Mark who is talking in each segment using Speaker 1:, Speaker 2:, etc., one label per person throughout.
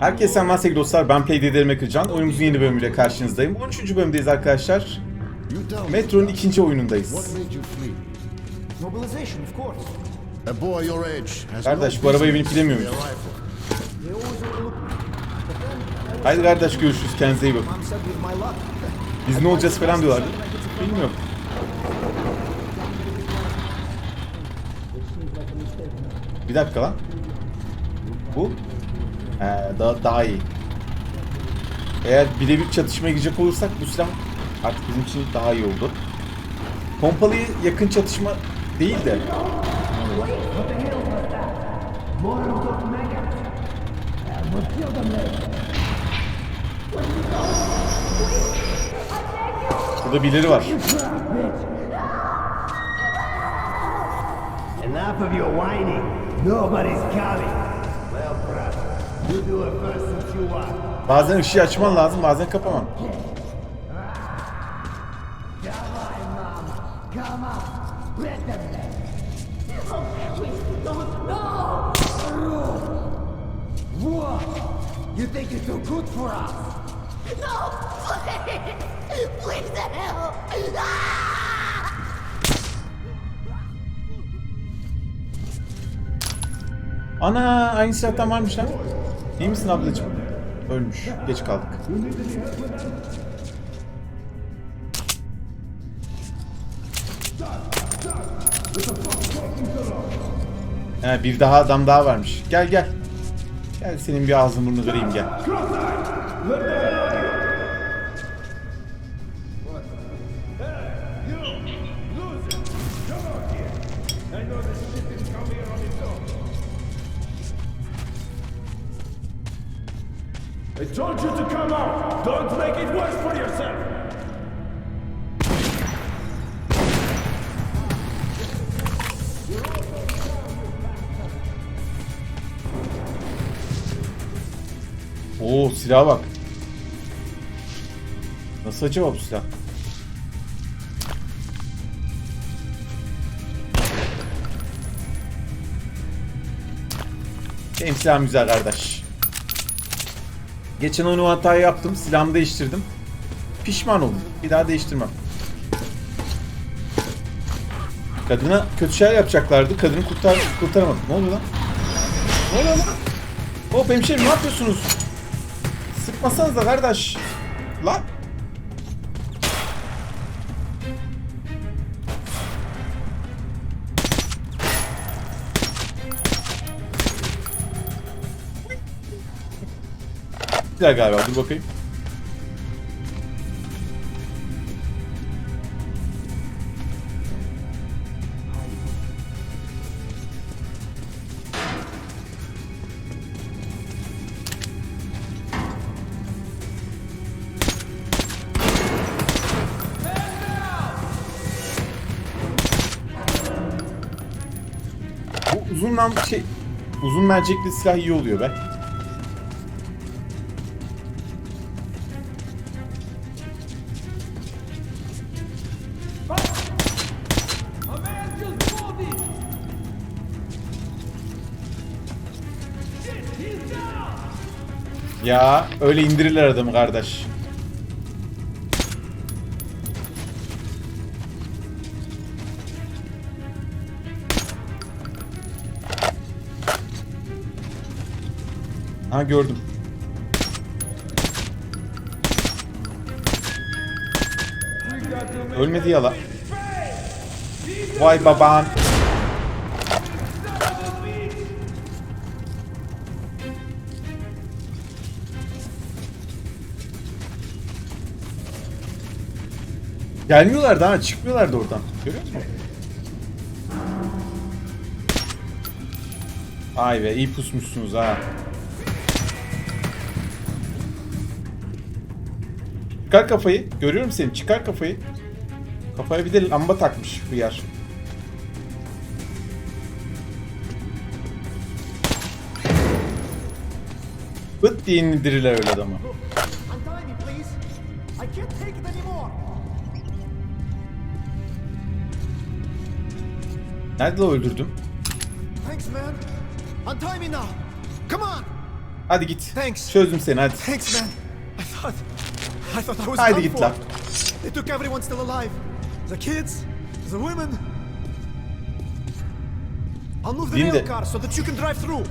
Speaker 1: Herkese selamlar sevgili dostlar. Ben Play Dedelim Kırcan. Oyunumuzun yeni bölümüyle karşınızdayım. 13. bölümdeyiz arkadaşlar. Metro'nun ikinci oyunundayız.
Speaker 2: made you flee?
Speaker 3: Mobilization, of course.
Speaker 2: A boy your age has
Speaker 1: Kardeş, bu
Speaker 2: business
Speaker 1: binip gidemiyor muyuz? Haydi kardeş görüşürüz. Kendinize iyi bakın. Biz ne olacağız falan diyorlardı. Bilmiyorum. Bir dakika lan. Bu? He, daha, daha iyi. Eğer birebir çatışmaya girecek olursak bu silah artık bizim için daha iyi oldu. Pompalıyı yakın çatışma değil de Burada birileri var.
Speaker 4: Enough of your whining. Nobody's coming.
Speaker 1: Bazen ışığı açman lazım, bazen kapaman. Ana aynı silahtan varmış lan. İyi misin ablacığım? Ölmüş. Geç kaldık. He, bir daha adam daha varmış. Gel gel. Gel senin bir ağzını burnunu kırayım gel.
Speaker 5: Told you to come out! Don't make it worse for yourself!
Speaker 1: Oo silaha bak. Nasıl acaba bu silah? Benim silahım güzel kardeş. Geçen oyunu o hatayı yaptım. Silahımı değiştirdim. Pişman oldum. Bir daha değiştirmem. Kadına kötü şeyler yapacaklardı. Kadını kurtar kurtaramadım. Ne oluyor lan? Ne oluyor lan? Hop hemşerim ne yapıyorsunuz? Sıkmasanız da kardeş. Lan. Güzel galiba dur bakayım. Uzun şey uzun mercekli silah iyi oluyor be. Ya öyle indirirler adamı kardeş. Ha gördüm. Ölmedi yala. Vay baban. Gelmiyorlar daha çıkmıyorlar da oradan. Görüyor musun? Ay be iyi pusmuşsunuz ha. Çıkar kafayı. Görüyorum seni. Çıkar kafayı. Kafaya bir de lamba takmış bu yer. Bıt diye indirirler öyle adamı. Nerede o öldürdüm?
Speaker 3: Thanks, man. Untie me now. Come on.
Speaker 1: Hadi git.
Speaker 3: Thanks.
Speaker 1: Çözdüm seni hadi.
Speaker 3: Thanks, man. I thought, I thought I was done
Speaker 1: git lan.
Speaker 3: They took everyone still alive. The kids, the women. I'll move the rail car so that you can drive through.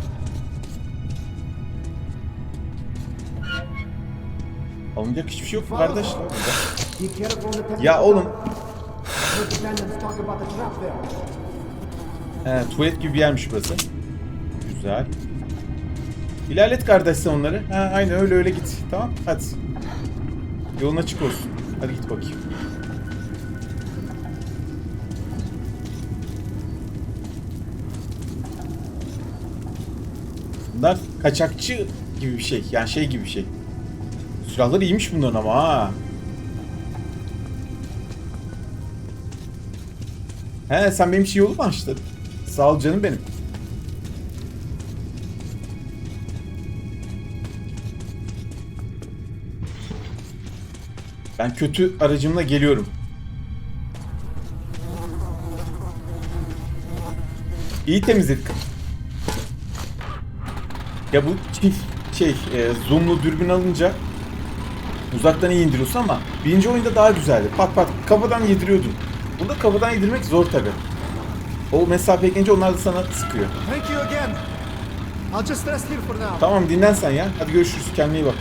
Speaker 1: Alınacak hiçbir şey yok mu kardeş? Ya oğlum. He, tuvalet gibi bir yermiş burası. Güzel. İlerlet kardeş sen onları. Ha, aynen öyle öyle git. Tamam hadi. Yolun açık olsun. Hadi git bakayım. Bunlar kaçakçı gibi bir şey. Yani şey gibi bir şey. Silahları iyiymiş bunların ama ha. He sen benim için yolu mu açtın? Sağ ol canım benim. Ben kötü aracımla geliyorum. İyi temizledik. Ya bu çift şey e, zoomlu dürbün alınca uzaktan iyi indiriyorsun ama birinci oyunda daha güzeldi. Pat pat kafadan yediriyordun. Bunda kafadan yedirmek zor tabi. O mesafeye gelince onlar da sana sıkıyor.
Speaker 3: Thank you again. I'll just rest here for now.
Speaker 1: Tamam dinlen sen ya. Hadi görüşürüz. Kendine iyi bak.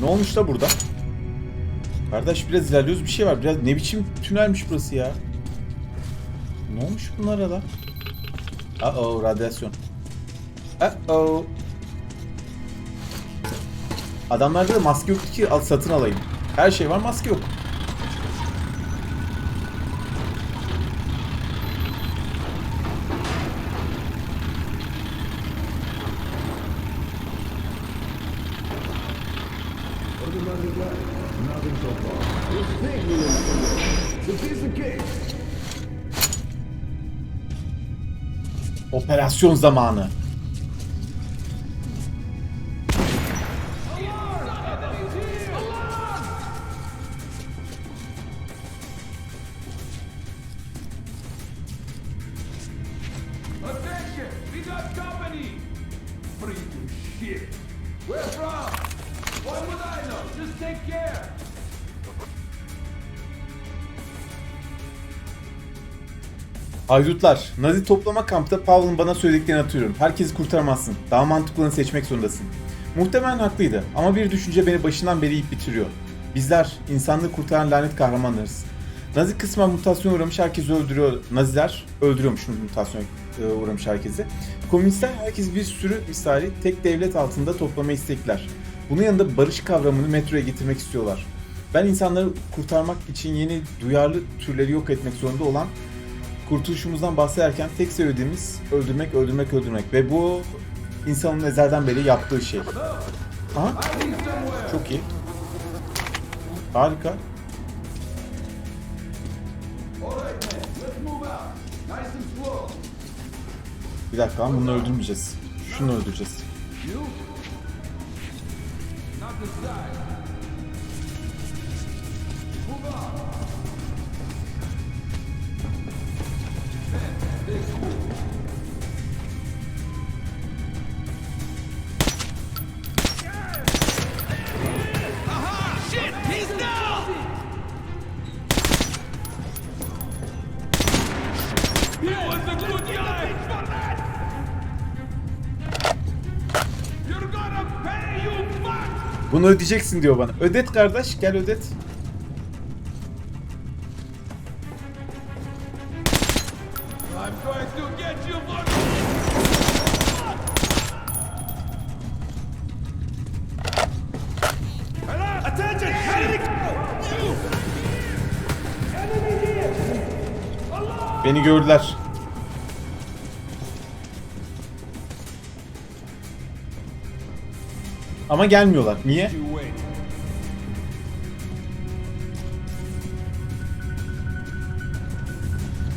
Speaker 1: Ne olmuş da burada? Kardeş biraz ilerliyoruz bir şey var. Biraz ne biçim tünelmiş burası ya? Ne olmuş bunlara da? Uh oh radyasyon. Uh oh. Adamlarda da maske yok ki al satın alayım. Her şey var maske yok. Operasyon zamanı. Haydutlar, Nazi toplama kampta Pavl'ın bana söylediklerini atıyorum. Herkesi kurtaramazsın. Daha mantıklını seçmek zorundasın. Muhtemelen haklıydı ama bir düşünce beni başından beri yiyip bitiriyor. Bizler, insanlığı kurtaran lanet kahramanlarız. Nazi kısmen mutasyona uğramış herkesi öldürüyor. Naziler öldürüyormuş mutasyona e, uğramış herkesi. Komünistler herkes bir sürü misali tek devlet altında toplama istekler. Bunun yanında barış kavramını metroya getirmek istiyorlar. Ben insanları kurtarmak için yeni duyarlı türleri yok etmek zorunda olan kurtuluşumuzdan bahsederken tek söylediğimiz öldürmek, öldürmek, öldürmek. Ve bu insanın ezelden beri yaptığı şey. Aha. Çok iyi. Harika. Bir dakika lan bunu öldürmeyeceğiz. Şunu öldüreceğiz. Bunu ödeyeceksin diyor bana. Ödet kardeş, gel ödet. Beni gördüler. Ama gelmiyorlar. Niye?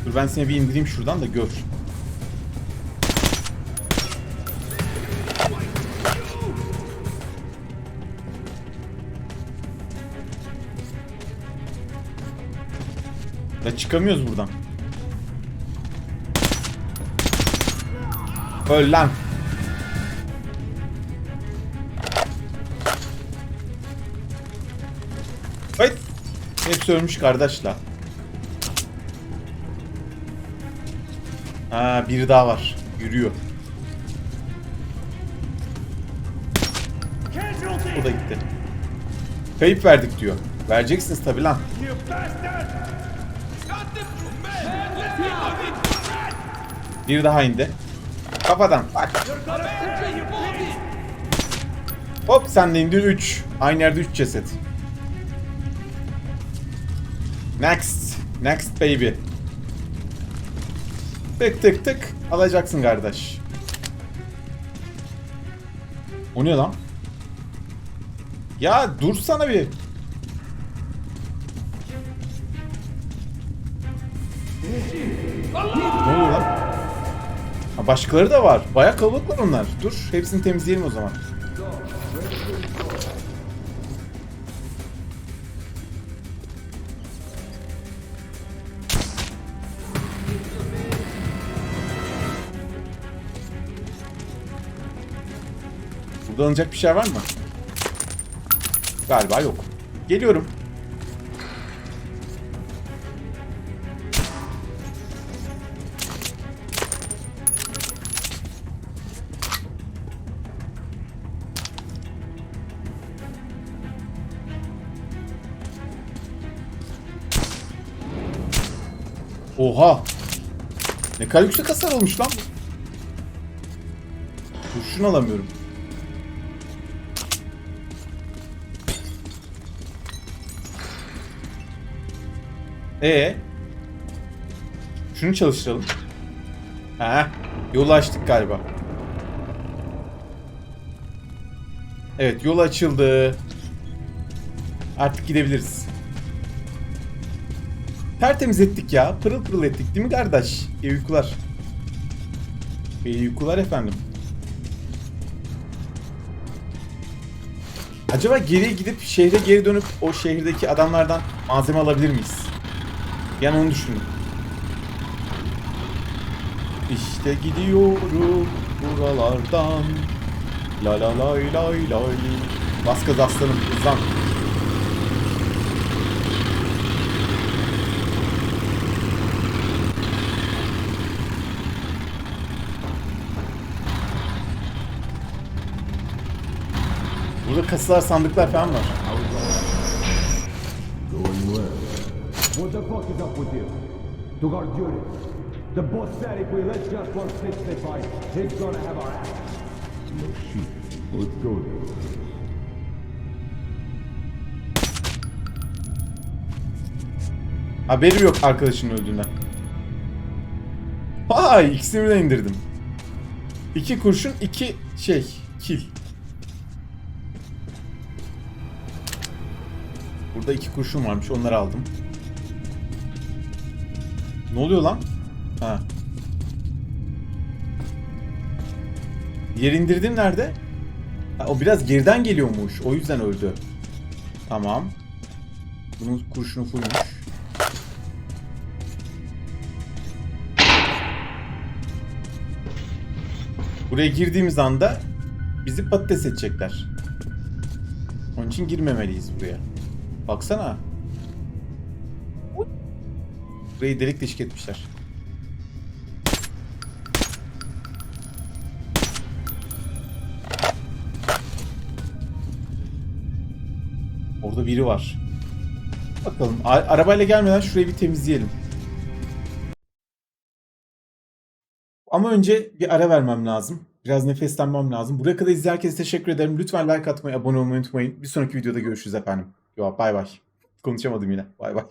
Speaker 1: Dur ben seni bir indireyim şuradan da gör. Ya çıkamıyoruz buradan. Öl lan. Hepsi ölmüş kardeşler. Ha biri daha var. Yürüyor. O da gitti. Kayıp verdik diyor. Vereceksiniz tabi lan. Bir daha indi. Kafadan. Bak. Hop sen de indi 3. Aynı yerde 3 ceset. Next. Next baby. Tık tık tık. Alacaksın kardeş. O ne lan? Ya dursana bir. Ne oluyor lan? Ha, başkaları da var. Baya kalabalıklar onlar. Dur hepsini temizleyelim o zaman. Burada alınacak bir şey var mı? Galiba yok. Geliyorum. Oha! Ne kadar yüksek hasar olmuş lan bu. Kurşun alamıyorum. Ee, şunu çalıştıralım. Ha, yolu açtık galiba. Evet, yol açıldı. Artık gidebiliriz. Tertemiz ettik ya. Pırıl pırıl ettik değil mi kardeş? İyi uykular. İyi uykular efendim. Acaba geriye gidip şehre geri dönüp o şehirdeki adamlardan malzeme alabilir miyiz? Yani onu düşündüm. İşte gidiyorum buralardan. La la lay lay lay. Bas gaz aslanım hızlan. Burada kasılar sandıklar falan var.
Speaker 4: What the fuck is up with you? To guard duty. The boss said if we let just one fix the fight, he's gonna have our ass. No shit. Let's go then.
Speaker 1: Haberim yok arkadaşının öldüğünden. Vay ikisini birden indirdim. İki kurşun iki şey kill. Burada iki kurşun varmış onları aldım. Ne oluyor lan? Ha. Yer indirdim nerede? Ha, o biraz geriden geliyormuş. O yüzden öldü. Tamam. Bunun kurşunu fullmuş. Buraya girdiğimiz anda bizi patates edecekler. Onun için girmemeliyiz buraya. Baksana. Burayı delik deşik etmişler. Orada biri var. Bakalım. A- arabayla gelmeden şurayı bir temizleyelim. Ama önce bir ara vermem lazım. Biraz nefeslenmem lazım. Buraya kadar izleyen herkese teşekkür ederim. Lütfen like atmayı, abone olmayı unutmayın. Bir sonraki videoda görüşürüz efendim. Yo, bay bay. Konuşamadım yine. Bay bay.